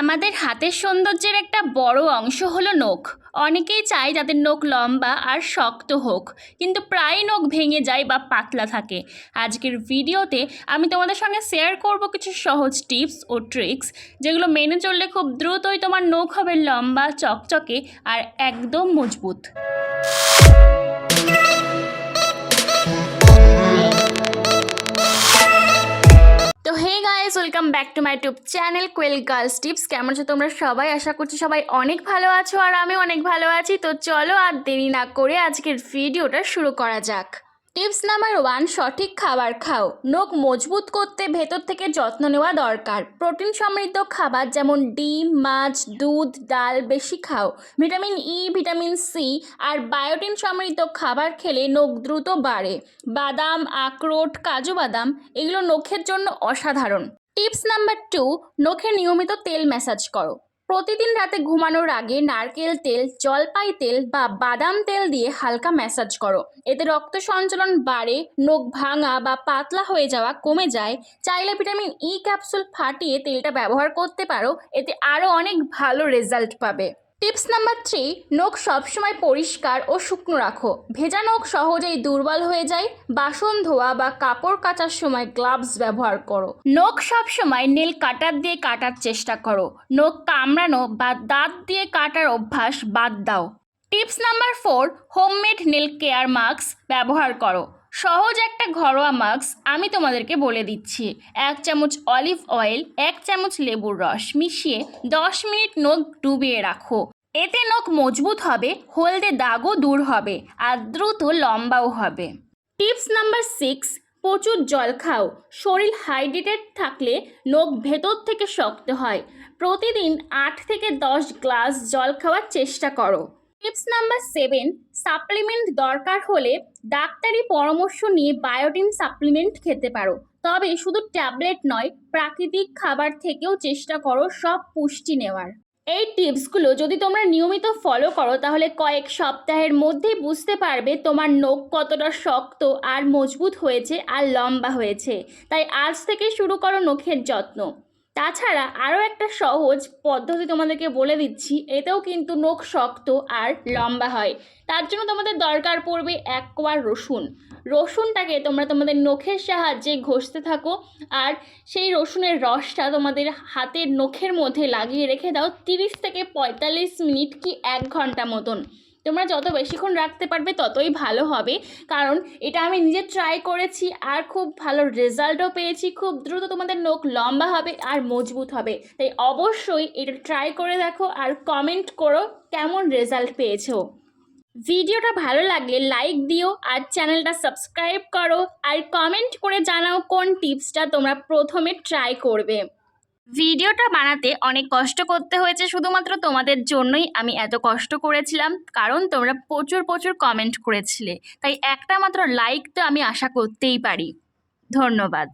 আমাদের হাতের সৌন্দর্যের একটা বড় অংশ হলো নখ। অনেকেই চায় যাদের নখ লম্বা আর শক্ত হোক, কিন্তু প্রায় নখ ভেঙে যায় বা পাতলা থাকে। আজকের ভিডিওতে আমি তোমাদের সঙ্গে শেয়ার করব কিছু সহজ টিপস ও ট্রিক্স যেগুলো মেনে চললে খুব দ্রুতই তোমার নখ হবে লম্বা, চকচকে আর একদম মজবুত। Guys welcome back to my YouTube channel Koyel girls tips কেমন আছো তোমরা সবাই? আশা করছি সবাই অনেক ভালো আছো আর আমি অনেক ভালো আছি। তো চলো আর দেরি না করে আজকের ভিডিওটা শুরু করা যাক। টিপস নাম্বার ওয়ান সঠিক খাবার খাও। নখ মজবুত করতে ভেতর থেকে যত্ন নেওয়া দরকার। প্রোটিন সমৃদ্ধ খাবার যেমন ডিম, মাছ, দুধ, ডাল বেশি খাও। ভিটামিন ই ভিটামিন সি আর বায়োটিন সমৃদ্ধ খাবার খেলে নখ দ্রুত বাড়ে। বাদাম, আখরোট, কাজু বাদাম, এগুলো নখের জন্য অসাধারণ। টিপস নাম্বার টু, নখে নিয়মিত তেল ম্যাসাজ করো। প্রতিদিন রাতে ঘুমানোর আগে নারকেল তেল, জলপাই তেল বা বাদাম তেল দিয়ে হালকা ম্যাসাজ করো। এতে রক্ত সঞ্চালন বাড়ে, নখ ভাঙা বা পাতলা হয়ে যাওয়া কমে যায়। চাইলে ভিটামিন ই ক্যাপসুল ফাটিয়ে তেলটা ব্যবহার করতে পারো। এতে আরও অনেক ভালো রেজাল্ট পাবে। টিপস নাম্বার থ্রি, নখ সবসময় পরিষ্কার ও শুকনো রাখো। ভেজা নখ সহজেই দুর্বল হয়ে যায়। বাসন ধোয়া বা কাপড় কাচার সময় গ্লাভস ব্যবহার করো। নখ সবসময় নেল কাটার দিয়ে কাটার চেষ্টা করো। নখ কামড়ানো বা দাঁত দিয়ে কাটার অভ্যাস বাদ দাও। Tips number four, homemade nail care mask ব্যবহার করো। সহজ একটা ঘরোয়া মাস্ক আমি তোমাদেরকে বলে দিচ্ছি। এক চামচ অলিভ অয়েল, এক চামচ লেবুর রস মিশিয়ে দশ মিনিট নখ ডুবিয়ে রাখো। এতে নখ মজবুত হবে, হলদে দাগও দূর হবে আর দ্রুত লম্বাও হবে। টিপস নাম্বার সিক্স, প্রচুর জল খাও। শরীর হাইড্রেটেড থাকলে নখ ভেতর থেকে শক্ত হয়। প্রতিদিন আট থেকে দশ গ্লাস জল খাওয়ার চেষ্টা করো। টিপস নাম্বার সেভেন সাপ্লিমেন্ট দরকার হলে ডাক্তারি পরামর্শ নিয়ে বায়োটিন সাপ্লিমেন্ট খেতে পারো। তবে শুধু ট্যাবলেট নয়, প্রাকৃতিক খাবার থেকেও চেষ্টা করো সব পুষ্টি নেওয়ার। এই টিপসগুলো যদি তোমরা নিয়মিত ফলো করো, তাহলে কয়েক সপ্তাহের মধ্যেই বুঝতে পারবে তোমার নখ কতটা শক্ত আর মজবুত হয়েছে আর লম্বা হয়েছে। তাই আজ থেকে শুরু করো নখের যত্ন। তাছাড়া আরও একটা সহজ পদ্ধতি তোমাদেরকে বলে দিচ্ছি, এতেও কিন্তু নখ শক্ত আর লম্বা হয়। তার জন্য তোমাদের দরকার পড়বে এক কোয়ার রসুন। রসুনটাকে তোমরা তোমাদের নখের সাহায্যে ঘষতে থাকো আর সেই রসুনের রসটা তোমাদের হাতের নখের মধ্যে লাগিয়ে রেখে দাও তিরিশ থেকে পঁয়তাল্লিশ মিনিট কি এক ঘণ্টা মতন। তোমরা যত বেশিক্ষণ রাখতে পারবে ততই ভালো হবে। কারণ এটা আমি নিজে ট্রাই করেছি আর খুব ভালো রেজাল্টও পেয়েছি। খুব দ্রুত তোমাদের নখ লম্বা হবে আর মজবুত হবে। তাই অবশ্যই এটা ট্রাই করে দেখো আর কমেন্ট করো কেমন রেজাল্ট পেয়েছ। ভিডিওটা ভালো লাগলে লাইক দিও আর চ্যানেলটা সাবস্ক্রাইব করো। আর কমেন্ট করে জানাও কোন টিপসটা তোমরা প্রথমে ট্রাই করবে। ভিডিওটা বানাতে অনেক কষ্ট করতে হয়েছে শুধুমাত্র তোমাদের জন্যই আমি এত কষ্ট করেছিলাম, কারণ তোমরা প্রচুর প্রচুর কমেন্ট করেছিলে। তাই একটা মাত্র লাইক তো আমি আশা করতেই পারি। ধন্যবাদ।